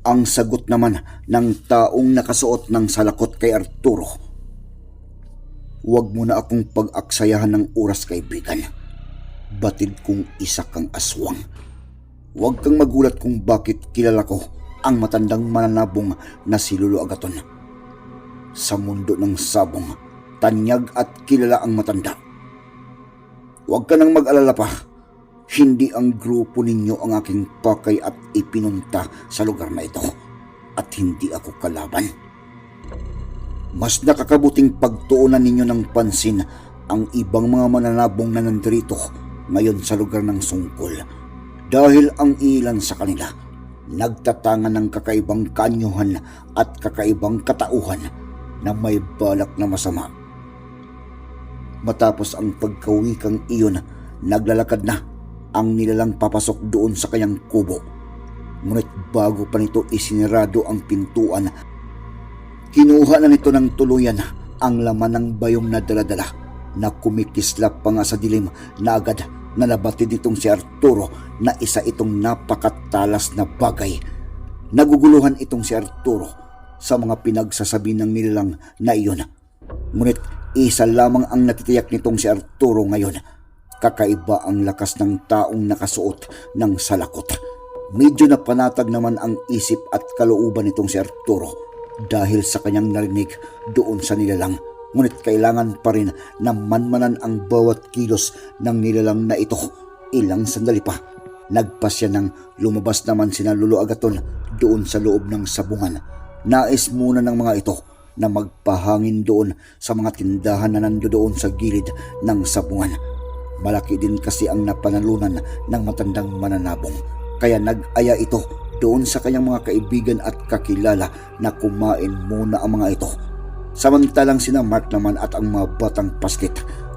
Ang sagot naman ng taong nakasuot ng salakot kay Arturo. Huwag mo na akong pag-aksayahan ng oras kaibigan. Batid kong isa kang aswang. Huwag kang magulat kung bakit kilala ko ang matandang mananabong na si Lolo Agaton. Sa mundo ng sabong, tanyag at kilala ang matanda. Huwag ka nang mag-alala pa hindi ang grupo ninyo ang aking pakay at ipinunta sa lugar na ito at hindi ako kalaban. Mas nakakabuting pagtuunan ninyo ng pansin ang ibang mga mananabong na nandrito ngayon sa lugar ng sungkol dahil ang ilan sa kanila nagtatangan ng kakaibang kanyuhan at kakaibang katauhan na may balak na masama. Matapos ang pagkawikang iyon, naglalakad na ang nilalang papasok doon sa kanyang kubo. Ngunit bago pa nito isinarado ang pintuan, kinuha na nito ng tuluyan ang laman ng bayong na daladala na kumikislap pa nga sa dilim na agad na nabatid itong si Arturo na isa itong napakatalas na bagay. Naguguluhan itong si Arturo sa mga pinagsasabi ng nilalang na iyon. Ngunit isa lamang ang natitiyak nitong si Arturo ngayon kakaiba ang lakas ng taong nakasuot ng salakot. Medyo napanatag naman ang isip at kalooban nitong si Arturo dahil sa kanyang narinig doon sa nilalang. Ngunit kailangan pa rin na manmanan ang bawat kilos ng nilalang na ito. Ilang sandali pa, nagpasya ng lumabas naman sina Lolo Agaton doon sa loob ng sabungan. Nais muna ng mga ito na magpahangin doon sa mga tindahan na nandoon sa gilid ng sabungan Malaki din kasi ang napanalunan ng matandang mananabong. Kaya nag-aya ito doon sa kanyang mga kaibigan at kakilala na kumain muna ang mga ito. Samantalang sina Mark naman at ang mga batang paslit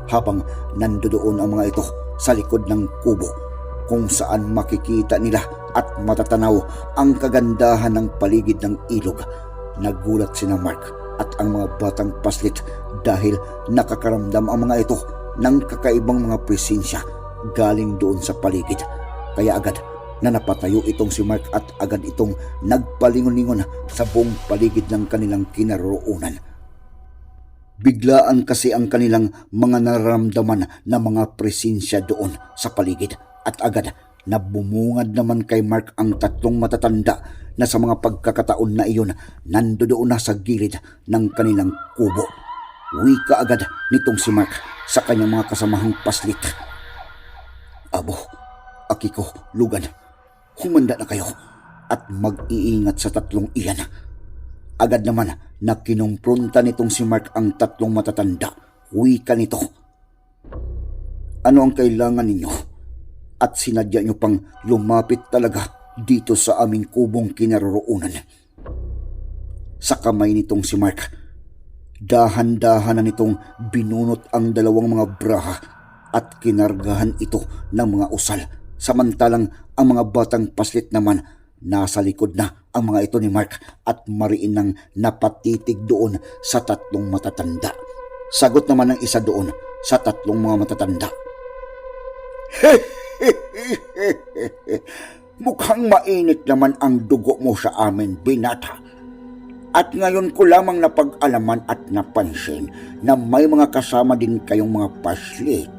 habang nandoon ang mga ito sa likod ng kubo kung saan makikita nila at matatanaw ang kagandahan ng paligid ng ilog. Nagulat sina Mark at ang mga batang paslit dahil nakakaramdam ang mga ito ng kakaibang mga presensya galing doon sa paligid. Kaya agad na napatayo itong si Mark at agad itong nagpalingon-lingon sa buong paligid ng kanilang kinaroonan. Biglaan kasi ang kanilang mga nararamdaman na mga presensya doon sa paligid at agad na bumungad naman kay Mark ang tatlong matatanda na sa mga pagkakataon na iyon nandoon na sa gilid ng kanilang kubo. Wika agad nitong si Mark sa kanyang mga kasamahang paslit. Abo, Akiko, Lugan, humanda na kayo at mag-iingat sa tatlong iyan. Agad naman na kinumpronta nitong si Mark ang tatlong matatanda. Wika nito. Ano ang kailangan ninyo? At sinadya nyo pang lumapit talaga dito sa aming kubong kinaroroonan. Sa kamay nitong si Mark, dahan-dahan na nitong binunot ang dalawang mga braha at kinargahan ito ng mga usal. Samantalang ang mga batang paslit naman nasa likod na ang mga ito ni Mark at mariin nang napatitig doon sa tatlong matatanda. Sagot naman ng isa doon sa tatlong mga matatanda. Mukhang mainit naman ang dugo mo sa amin, binata. At ngayon ko lamang napag-alaman at napansin na may mga kasama din kayong mga paslit.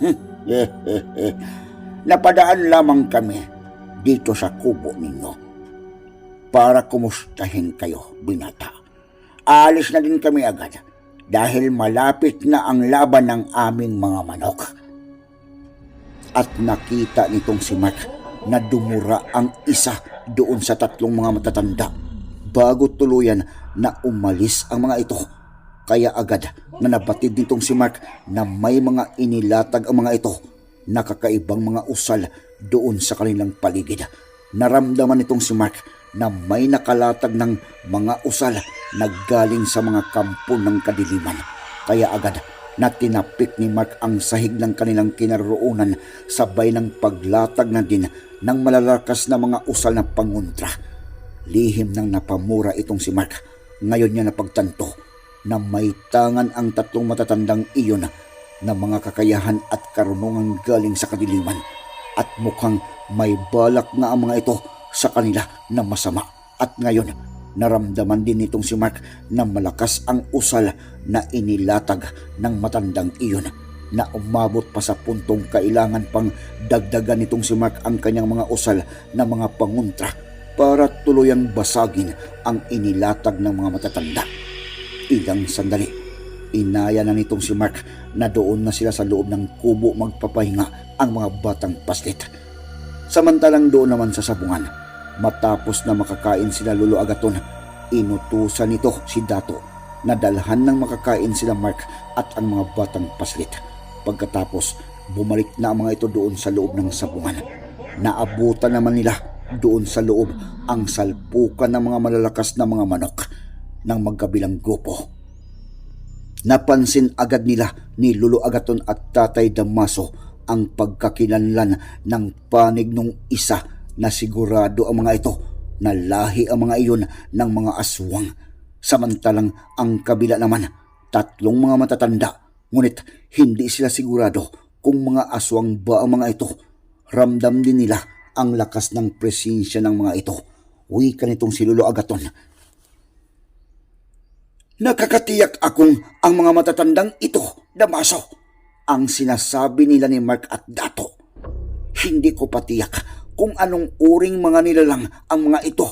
Napadaan lamang kami dito sa kubo ninyo. para kumustahin kayo, binata. Alis na din kami agad dahil malapit na ang laban ng aming mga manok. At nakita nitong si Mark na dumura ang isa doon sa tatlong mga matatanda bago tuluyan na umalis ang mga ito. Kaya agad na nabatid nitong si Mark na may mga inilatag ang mga ito na kakaibang mga usal doon sa kanilang paligid. Naramdaman nitong si Mark na may nakalatag ng mga usal na galing sa mga kampo ng kadiliman. Kaya agad na tinapik ni Mark ang sahig ng kanilang kinaroonan sabay ng paglatag na din ng malalakas na mga usal na panguntra. Lihim nang napamura itong si Mark. Ngayon niya napagtanto na may tangan ang tatlong matatandang iyon na mga kakayahan at karunungan galing sa kadiliman at mukhang may balak na ang mga ito sa kanila na masama. At ngayon, naramdaman din nitong si Mark na malakas ang usal na inilatag ng matandang iyon na umabot pa sa puntong kailangan pang dagdagan nitong si Mark ang kanyang mga usal na mga panguntra para tuluyang basagin ang inilatag ng mga matatanda. Ilang sandali, inaya na nitong si Mark na doon na sila sa loob ng kubo magpapahinga ang mga batang paslit. Samantalang doon naman sa sabungan, matapos na makakain sila Lolo Agaton, inutusan nito si Dato na dalhan ng makakain sila Mark at ang mga batang paslit. Pagkatapos, bumalik na ang mga ito doon sa loob ng sabungan. Naabutan naman nila doon sa loob ang salpukan ng mga malalakas na mga manok ng magkabilang grupo. Napansin agad nila ni Lolo Agaton at Tatay Damaso ang pagkakilanlan ng panig nung isa na sigurado ang mga ito na lahi ang mga iyon ng mga aswang. Samantalang ang kabila naman, tatlong mga matatanda, ngunit hindi sila sigurado kung mga aswang ba ang mga ito. Ramdam din nila ang lakas ng presensya ng mga ito. Uwi ka nitong si Lolo Agaton Nakakatiyak akong ang mga matatandang ito, Damaso, ang sinasabi nila ni Mark at Dato. Hindi ko patiyak kung anong uring mga nilalang ang mga ito.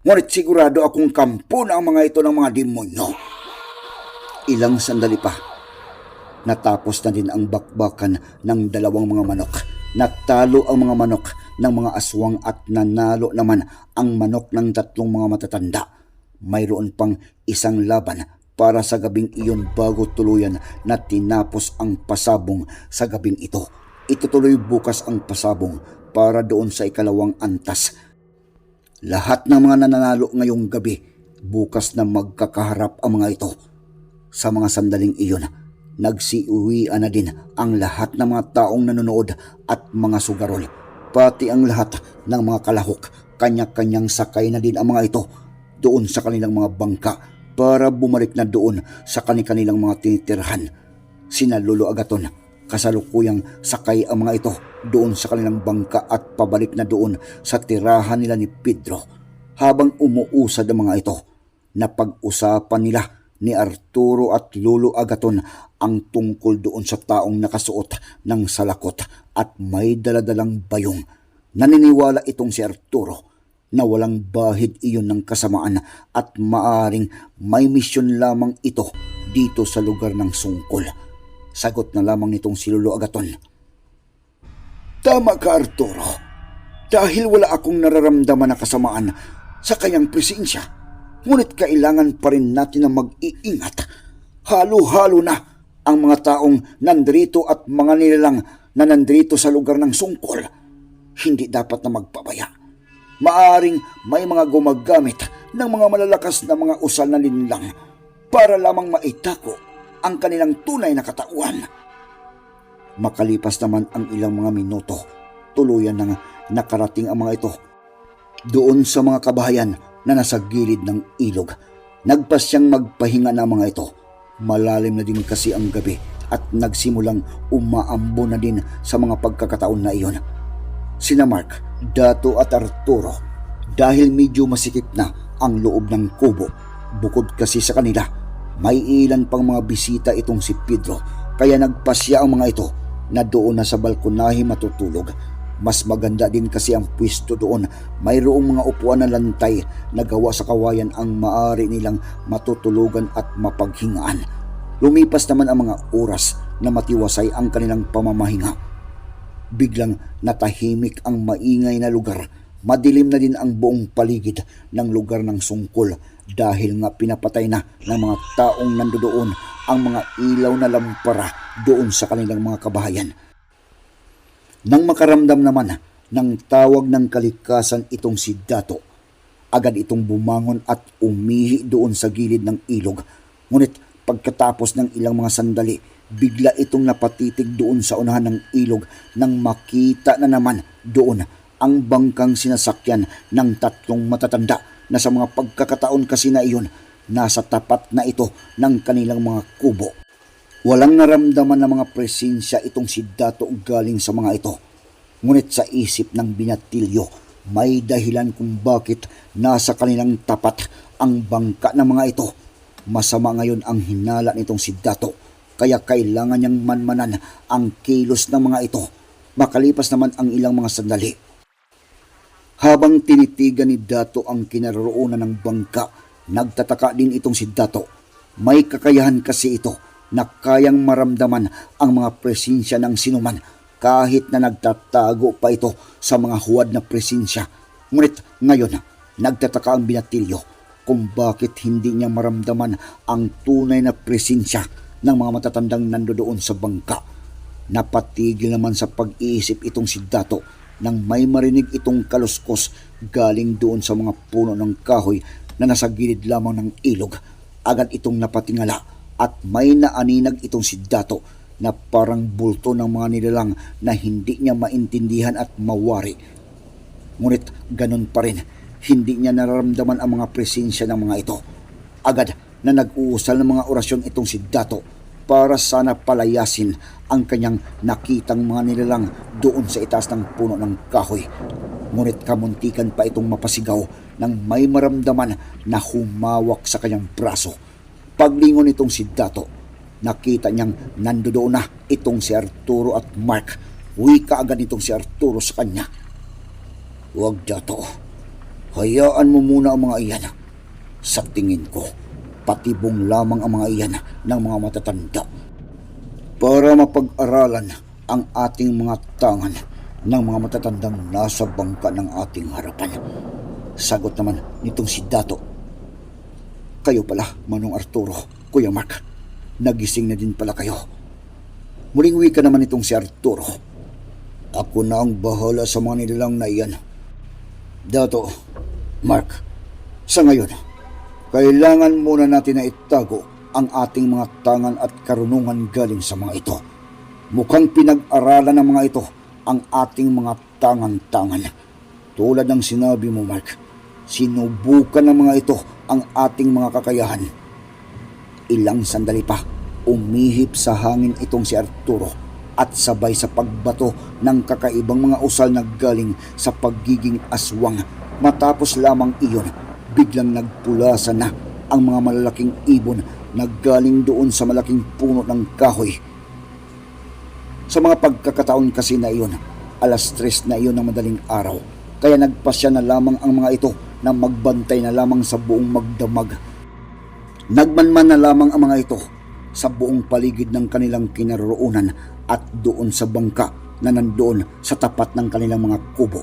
Ngunit sigurado akong kampo na ang mga ito ng mga demonyo. Ilang sandali pa, natapos na din ang bakbakan ng dalawang mga manok. Natalo ang mga manok ng mga aswang at nanalo naman ang manok ng tatlong mga matatanda mayroon pang isang laban para sa gabing iyon bago tuluyan na tinapos ang pasabong sa gabing ito. Itutuloy bukas ang pasabong para doon sa ikalawang antas. Lahat ng mga nananalo ngayong gabi, bukas na magkakaharap ang mga ito. Sa mga sandaling iyon, nagsiuwian na din ang lahat ng mga taong nanonood at mga sugarol. Pati ang lahat ng mga kalahok, kanya-kanyang sakay na din ang mga ito doon sa kanilang mga bangka para bumalik na doon sa kanilang mga tinitirhan. Sina Lolo Agaton, kasalukuyang sakay ang mga ito doon sa kanilang bangka at pabalik na doon sa tirahan nila ni Pedro. Habang umuusad ang mga ito, napag-usapan nila ni Arturo at Lolo Agaton ang tungkol doon sa taong nakasuot ng salakot at may daladalang bayong. Naniniwala itong si Arturo na walang bahid iyon ng kasamaan at maaring may misyon lamang ito dito sa lugar ng sungkol. Sagot na lamang nitong si Lolo Agaton. Tama ka Arturo. Dahil wala akong nararamdaman na kasamaan sa kanyang presensya, ngunit kailangan pa rin natin na mag-iingat. Halo-halo na ang mga taong nandrito at mga nilalang na nandrito sa lugar ng sungkol. Hindi dapat na magpabaya maaring may mga gumagamit ng mga malalakas na mga usal na linlang para lamang maitako ang kanilang tunay na katauhan. Makalipas naman ang ilang mga minuto, tuluyan nang nakarating ang mga ito doon sa mga kabahayan na nasa gilid ng ilog. Nagpasyang magpahinga na mga ito. Malalim na din kasi ang gabi at nagsimulang umaambo na din sa mga pagkakataon na iyon. Sina Mark Dato at Arturo dahil medyo masikip na ang loob ng kubo. Bukod kasi sa kanila, may ilan pang mga bisita itong si Pedro kaya nagpasya ang mga ito na doon na sa balkonahe matutulog. Mas maganda din kasi ang pwesto doon. Mayroong mga upuan na lantay na gawa sa kawayan ang maari nilang matutulugan at mapaghingaan. Lumipas naman ang mga oras na matiwasay ang kanilang pamamahinga. Biglang natahimik ang maingay na lugar. Madilim na din ang buong paligid ng lugar ng sungkol dahil nga pinapatay na ng mga taong nandoon ang mga ilaw na lampara doon sa kanilang mga kabahayan. Nang makaramdam naman ng tawag ng kalikasan itong si Dato, agad itong bumangon at umihi doon sa gilid ng ilog. Ngunit pagkatapos ng ilang mga sandali, bigla itong napatitig doon sa unahan ng ilog nang makita na naman doon ang bangkang sinasakyan ng tatlong matatanda na sa mga pagkakataon kasi na iyon, nasa tapat na ito ng kanilang mga kubo. Walang naramdaman ng mga presensya itong si Dato galing sa mga ito. Ngunit sa isip ng binatilyo, may dahilan kung bakit nasa kanilang tapat ang bangka ng mga ito. Masama ngayon ang hinala nitong si Dato, kaya kailangan niyang manmanan ang kilos ng mga ito. Makalipas naman ang ilang mga sandali, habang tinitigan ni Dato ang kinaroroonan ng bangka, nagtataka din itong si Dato. May kakayahan kasi ito na kayang maramdaman ang mga presensya ng sinuman kahit na nagtatago pa ito sa mga huwad na presensya. Ngunit ngayon, nagtataka ang binatilyo kung bakit hindi niya maramdaman ang tunay na presensya ng mga matatandang nandoon sa bangka. Napatigil naman sa pag-iisip itong si Dato nang may marinig itong kaluskos galing doon sa mga puno ng kahoy na nasa gilid lamang ng ilog. Agad itong napatingala at may naaninag itong si Dato na parang bulto ng mga nilalang na hindi niya maintindihan at mawari. Ngunit ganun pa rin, hindi niya nararamdaman ang mga presensya ng mga ito. Agad na nag-uusal ng mga orasyon itong si Dato para sana palayasin ang kanyang nakitang mga nilalang doon sa itaas ng puno ng kahoy. Ngunit kamuntikan pa itong mapasigaw nang may maramdaman na humawak sa kanyang braso. Paglingon itong si Dato, nakita niyang nandoon na itong si Arturo at Mark. Wika agad itong si Arturo sa kanya. Huwag Dato, hayaan mo muna ang mga iyan. Sa tingin ko, patibong lamang ang mga iyan ng mga matatanda para mapag-aralan ang ating mga tangan ng mga matatandang nasa bangka ng ating harapan. Sagot naman nitong si Dato. Kayo pala, Manong Arturo, Kuya Mark. Nagising na din pala kayo. Muling wika naman itong si Arturo. Ako na ang bahala sa mga nilalang na iyan. Dato, Mark, sa ngayon, kailangan muna natin na itago ang ating mga tangan at karunungan galing sa mga ito. Mukhang pinag-aralan ng mga ito ang ating mga tangan-tangan. Tulad ng sinabi mo, Mark, sinubukan ng mga ito ang ating mga kakayahan. Ilang sandali pa, umihip sa hangin itong si Arturo at sabay sa pagbato ng kakaibang mga usal na galing sa pagiging aswang. Matapos lamang iyon, biglang nagpulasan na ang mga malalaking ibon na galing doon sa malaking puno ng kahoy. Sa mga pagkakataon kasi na iyon, alas tres na iyon ng madaling araw, kaya nagpasya na lamang ang mga ito na magbantay na lamang sa buong magdamag. Nagmanman na lamang ang mga ito sa buong paligid ng kanilang kinaroroonan at doon sa bangka na nandoon sa tapat ng kanilang mga kubo.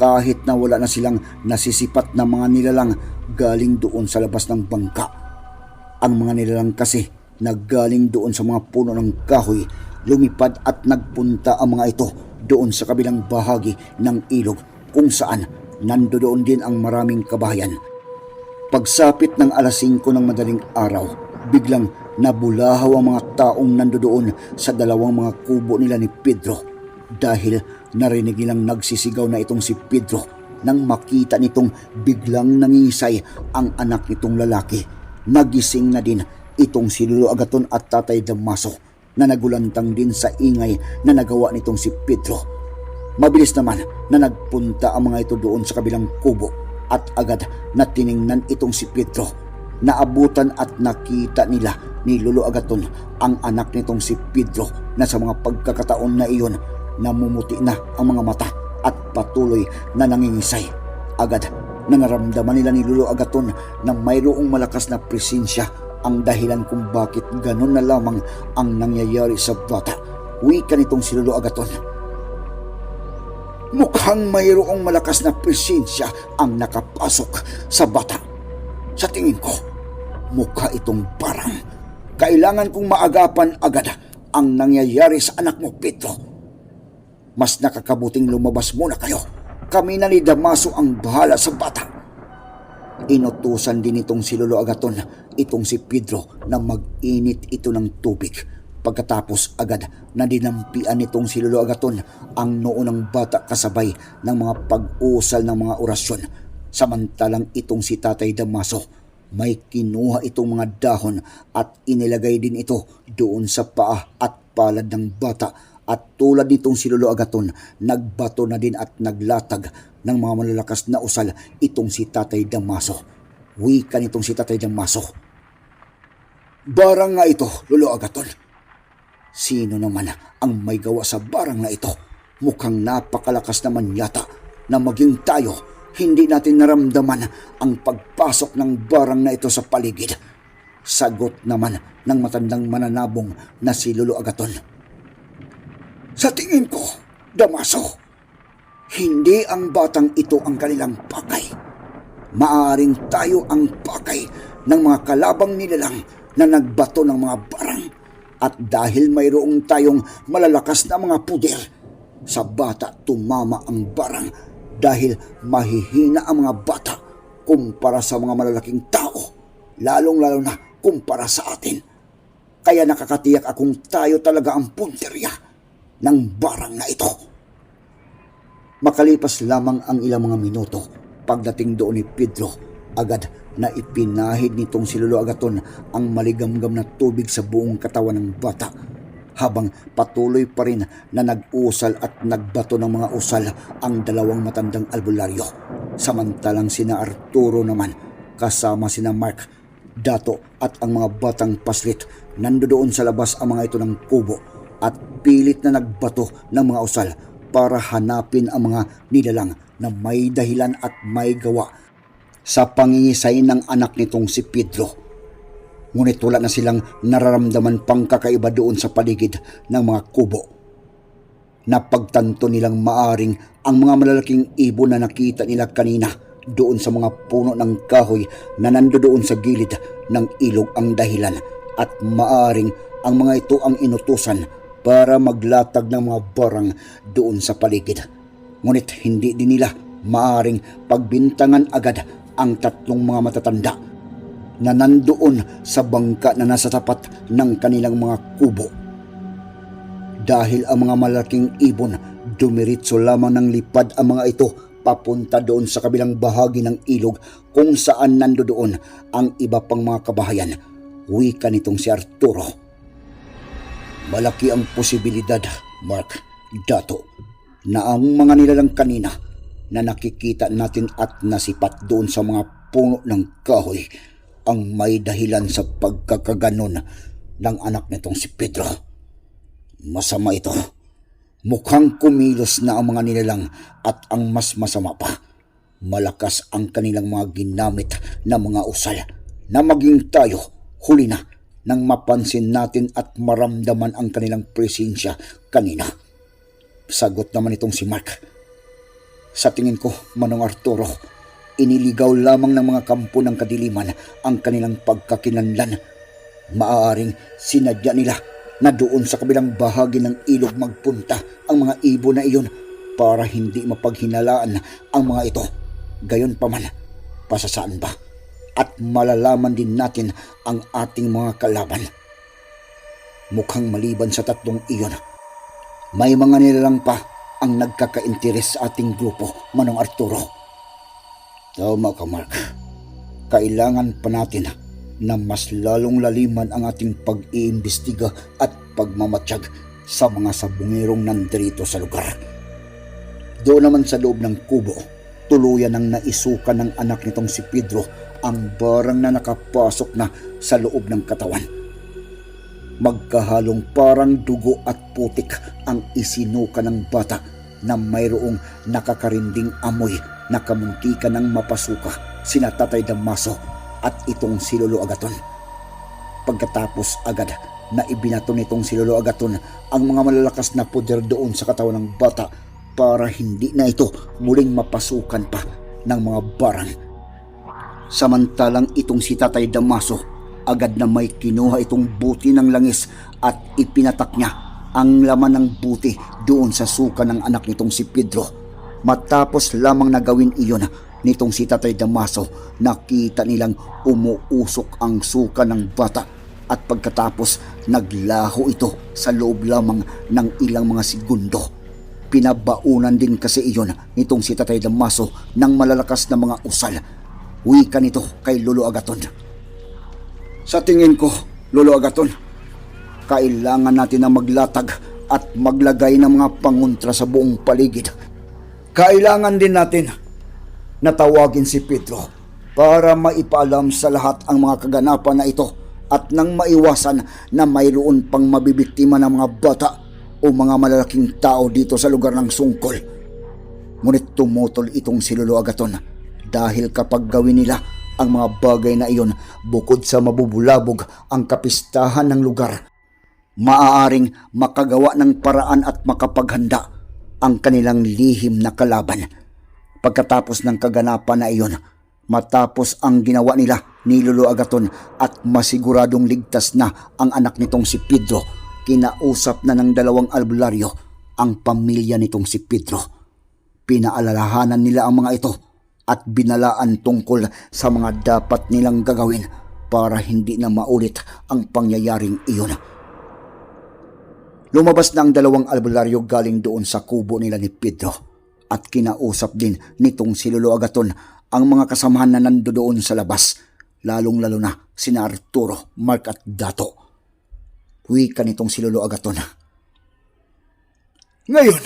Kahit na wala na silang nasisipat na mga nilalang galing doon sa labas ng bangka. Ang mga nilalang kasi na galing doon sa mga puno ng kahoy, lumipad at nagpunta ang mga ito doon sa kabilang bahagi ng ilog kung saan nandoon din ang maraming kabahayan. Pagsapit ng alas 5 ng madaling araw, biglang nabulahaw ang mga taong nandoon sa dalawang mga kubo nila ni Pedro dahil narinig nilang nagsisigaw na itong si Pedro nang makita nitong biglang nangisay ang anak nitong lalaki. Nagising na din itong si Lolo Agaton at Tatay Damaso na nagulantang din sa ingay na nagawa nitong si Pedro. Mabilis naman na nagpunta ang mga ito doon sa kabilang kubo at agad na tiningnan itong si Pedro. Naabutan at nakita nila ni Lolo Agaton ang anak nitong si Pedro na sa mga pagkakataon na iyon namumuti na ang mga mata at patuloy na nangingisay. Agad na naramdaman nila ni Lolo Agaton na mayroong malakas na presensya ang dahilan kung bakit ganun na lamang ang nangyayari sa bata. Wika nitong si Lolo Agaton. Mukhang mayroong malakas na presensya ang nakapasok sa bata. Sa tingin ko, mukha itong barang. Kailangan kong maagapan agad ang nangyayari sa anak mo, Pedro. Mas nakakabuting lumabas muna kayo. Kami na ni Damaso ang bahala sa bata. Inutusan din itong si Lolo Agaton, itong si Pedro, na mag-init ito ng tubig. Pagkatapos agad na dinampian nitong si Lolo Agaton ang noo ng bata kasabay ng mga pag-usal ng mga orasyon. Samantalang itong si Tatay Damaso, may kinuha itong mga dahon at inilagay din ito doon sa paa at palad ng bata at tulad nitong si Lolo Agaton, nagbato na din at naglatag ng mga malalakas na usal itong si Tatay Damaso. Wika nitong si Tatay Damaso. Barang nga ito, Lolo Agaton. Sino naman ang may gawa sa barang na ito? Mukhang napakalakas naman yata na maging tayo hindi natin naramdaman ang pagpasok ng barang na ito sa paligid. Sagot naman ng matandang mananabong na si Lolo Agaton. Sa tingin ko, Damaso, hindi ang batang ito ang kanilang pakay. Maaring tayo ang pakay ng mga kalabang nilalang na nagbato ng mga barang. At dahil mayroong tayong malalakas na mga puder, sa bata tumama ang barang dahil mahihina ang mga bata kumpara sa mga malalaking tao, lalong-lalo na kumpara sa atin. Kaya nakakatiyak akong tayo talaga ang punterya ng barang na ito. Makalipas lamang ang ilang mga minuto, pagdating doon ni Pedro, agad na ipinahid nitong si Lolo Agaton ang maligamgam na tubig sa buong katawan ng bata habang patuloy pa rin na nag-usal at nagbato ng mga usal ang dalawang matandang albularyo. Samantalang sina Arturo naman kasama sina Mark, Dato at ang mga batang paslit nandoon sa labas ang mga ito ng kubo at pilit na nagbato ng mga usal para hanapin ang mga nilalang na may dahilan at may gawa sa pangingisay ng anak nitong si Pedro. Ngunit wala na silang nararamdaman pang kakaiba doon sa paligid ng mga kubo. Napagtanto nilang maaring ang mga malalaking ibon na nakita nila kanina doon sa mga puno ng kahoy na nandoon sa gilid ng ilog ang dahilan at maaring ang mga ito ang inutusan para maglatag ng mga barang doon sa paligid. Ngunit hindi din nila maaring pagbintangan agad ang tatlong mga matatanda na nandoon sa bangka na nasa tapat ng kanilang mga kubo. Dahil ang mga malaking ibon, dumiritso lamang ng lipad ang mga ito papunta doon sa kabilang bahagi ng ilog kung saan nandoon ang iba pang mga kabahayan. Wika nitong si Arturo. Malaki ang posibilidad, Mark, Dato, na ang mga nilalang kanina na nakikita natin at nasipat doon sa mga puno ng kahoy ang may dahilan sa pagkakaganon ng anak nitong si Pedro. Masama ito. Mukhang kumilos na ang mga nilalang at ang mas masama pa. Malakas ang kanilang mga ginamit na mga usal na maging tayo huli na nang mapansin natin at maramdaman ang kanilang presensya kanina. Sagot naman itong si Mark. Sa tingin ko, Manong Arturo, iniligaw lamang ng mga kampo ng kadiliman ang kanilang pagkakinanlan. Maaaring sinadya nila na doon sa kabilang bahagi ng ilog magpunta ang mga ibon na iyon para hindi mapaghinalaan ang mga ito. Gayon pa man, pasasaan ba? At malalaman din natin ang ating mga kalaban. Mukhang maliban sa tatlong iyon, may mga nilalang pa ang nagkakainteres sa ating grupo, Manong Arturo. Tama ka, Mark. Kailangan pa natin na mas lalong laliman ang ating pag-iimbestiga at pagmamatsyag sa mga sabungirong nandirito sa lugar. Doon naman sa loob ng kubo, tuluyan ang naisukan ng anak nitong si Pedro ang barang na nakapasok na sa loob ng katawan. Magkahalong parang dugo at putik ang isinuka ng bata na mayroong nakakarinding amoy na kamuntikan ng mapasuka sina Tatay Damaso at itong si Lolo Agaton. Pagkatapos agad na ibinato nitong si Lolo Agaton ang mga malalakas na puder doon sa katawan ng bata para hindi na ito muling mapasukan pa ng mga barang. Samantalang itong si Tatay Damaso, agad na may kinuha itong buti ng langis at ipinatak niya ang laman ng buti doon sa suka ng anak nitong si Pedro. Matapos lamang na gawin iyon nitong si Tatay Damaso, nakita nilang umuusok ang suka ng bata at pagkatapos naglaho ito sa loob lamang ng ilang mga segundo. Pinabaunan din kasi iyon nitong si Tatay Damaso ng malalakas na mga usal. Wika nito kay Lolo Agaton. Sa tingin ko, Lolo Agaton, kailangan natin na maglatag at maglagay ng mga pangontra sa buong paligid. Kailangan din natin na tawagin si Pedro para maipaalam sa lahat ang mga kaganapan na ito at nang maiwasan na mayroon pang mabibiktima ng mga bata o mga malalaking tao dito sa lugar ng sungkol. Ngunit tumutol itong si Lolo Agaton dahil kapag gawin nila ang mga bagay na iyon bukod sa mabubulabog ang kapistahan ng lugar, maaaring makagawa ng paraan at makapaghanda ang kanilang lihim na kalaban. Pagkatapos ng kaganapan na iyon, matapos ang ginawa nila ni Lolo Agaton at masiguradong ligtas na ang anak nitong si Pedro, kinausap na ng dalawang albularyo ang pamilya nitong si Pedro. Pinaalalahanan nila ang mga ito at binalaan tungkol sa mga dapat nilang gagawin para hindi na maulit ang pangyayaring iyon. Lumabas na ang dalawang albularyo galing doon sa kubo nila ni Pedro at kinausap din nitong si Lolo Agaton ang mga kasamahan na nando doon sa labas, lalong-lalo na sina Arturo, Mark at Dato. Wika nitong si Lolo Agaton. Ngayon,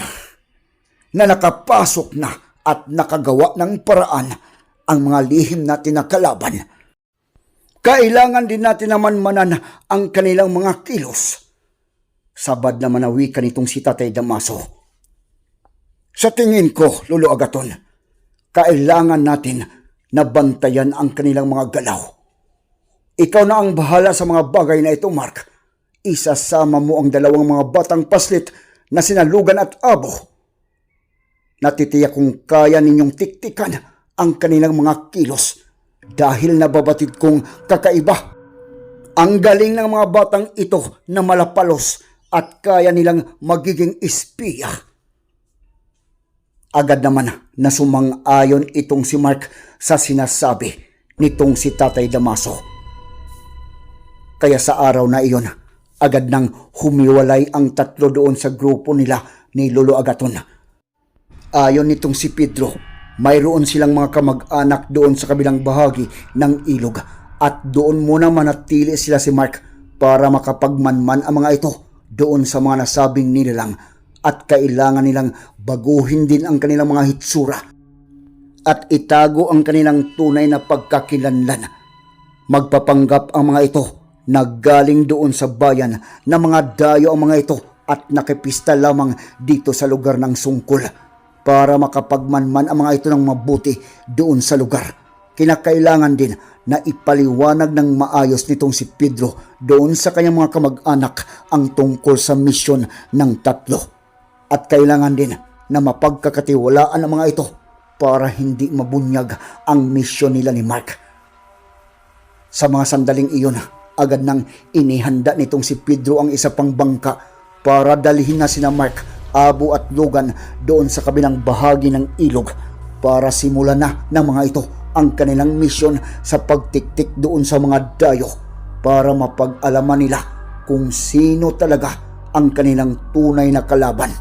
na nakapasok na at nakagawa ng paraan ang mga lihim na kalaban, kailangan din natin naman manan ang kanilang mga kilos. Sabad na manawikan nitong si Tatay Damaso. Sa tingin ko, Lolo Agaton, kailangan natin na bantayan ang kanilang mga galaw. Ikaw na ang bahala sa mga bagay na ito, Mark. Isasama mo ang dalawang mga batang paslit na sinalugan at abo. Natitiyak kung kaya ninyong tiktikan ang kanilang mga kilos dahil nababatid kong kakaiba. Ang galing ng mga batang ito na malapalos at kaya nilang magiging espiya. Agad naman na sumang-ayon itong si Mark sa sinasabi nitong si Tatay Damaso. Kaya sa araw na iyon, agad nang humiwalay ang tatlo doon sa grupo nila ni Lolo Agaton. Ayon nitong si Pedro, mayroon silang mga kamag-anak doon sa kabilang bahagi ng ilog at doon muna manatili sila si Mark para makapagmanman ang mga ito doon sa mga nasabing nilalang at kailangan nilang baguhin din ang kanilang mga hitsura at itago ang kanilang tunay na pagkakilanlan. Magpapanggap ang mga ito na galing doon sa bayan na mga dayo ang mga ito at nakipista lamang dito sa lugar ng sungkol para makapagmanman ang mga ito ng mabuti doon sa lugar. Kinakailangan din na ipaliwanag ng maayos nitong si Pedro doon sa kanyang mga kamag-anak ang tungkol sa misyon ng tatlo. At kailangan din na mapagkakatiwalaan ang mga ito para hindi mabunyag ang misyon nila ni Mark. Sa mga sandaling iyon, agad nang inihanda nitong si Pedro ang isa pang bangka para dalhin na sina Mark, Abo at Logan doon sa kabilang bahagi ng ilog para simulan na ng mga ito ang kanilang misyon sa pagtiktik doon sa mga dayo para mapag-alaman nila kung sino talaga ang kanilang tunay na kalaban.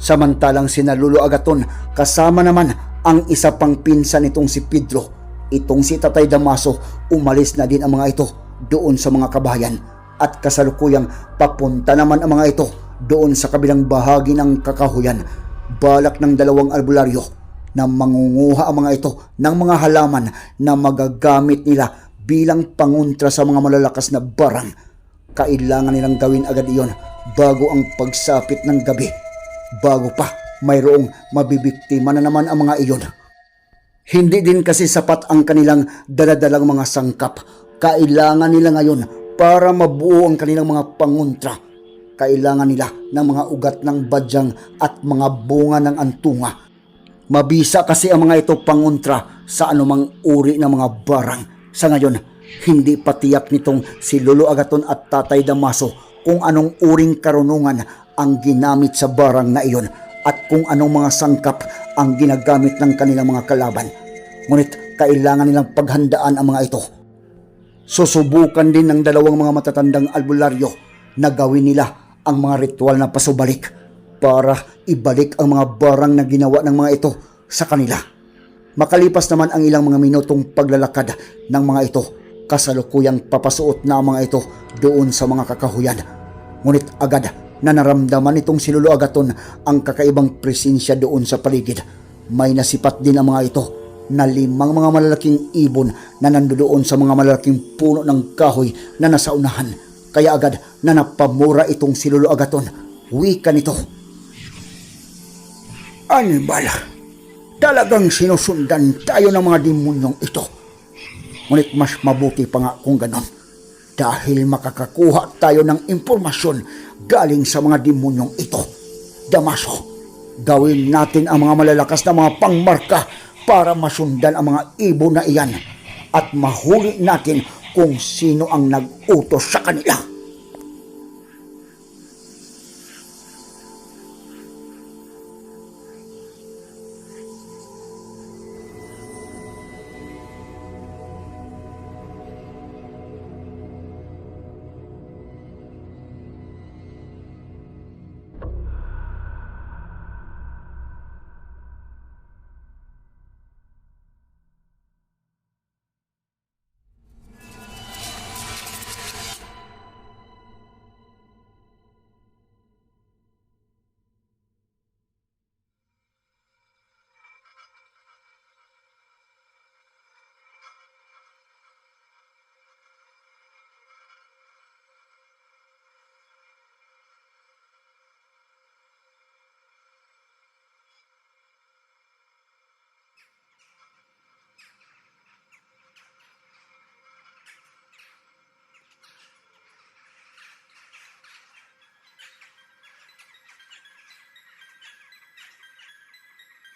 Samantalang sina Lolo Agaton kasama naman ang isa pang pinsan nitong si Pedro. Itong si Tatay Damaso umalis na din ang mga ito doon sa mga kabayan at kasalukuyang papunta naman ang mga ito doon sa kabilang bahagi ng kakahuyan. Balak ng dalawang albularyo na mangunguha ang mga ito ng mga halaman na magagamit nila bilang pangontra sa mga malalakas na barang. Kailangan nilang gawin agad iyon bago ang pagsapit ng gabi bago pa mayroong mabibiktima na naman ang mga iyon. Hindi din kasi sapat ang kanilang daladalang mga sangkap. Kailangan nila ngayon para mabuo ang kanilang mga panguntra. Kailangan nila ng mga ugat ng badyang at mga bunga ng antunga. Mabisa kasi ang mga ito panguntra sa anumang uri ng mga barang. Sa ngayon, hindi pa tiyak nitong si Lolo Agaton at Tatay Damaso kung anong uring karunungan ang ginamit sa barang na iyon at kung anong mga sangkap ang ginagamit ng kanilang mga kalaban. Ngunit kailangan nilang paghandaan ang mga ito. Susubukan din ng dalawang mga matatandang albularyo na gawin nila ang mga ritual na pasubalik para ibalik ang mga barang na ginawa ng mga ito sa kanila. Makalipas naman ang ilang mga minutong paglalakad ng mga ito, kasalukuyang papasuot na ang mga ito doon sa mga kakahuyan. Ngunit agad na naramdaman itong si Lolo Agaton ang kakaibang presensya doon sa paligid. May nasipat din ang mga ito na limang mga malalaking ibon na nandoon sa mga malalaking puno ng kahoy na nasa unahan. Kaya agad na napamura itong si Lolo Agaton. Wika nito. Animal, talagang sinusundan tayo ng mga demonyong ito. Ngunit mas mabuti pa nga kung ganon. Dahil makakakuha tayo ng impormasyon galing sa mga demonyong ito. Damaso, gawin natin ang mga malalakas na mga pangmarka para masundan ang mga ibon na iyan at mahuli natin kung sino ang nag-utos sa kanila.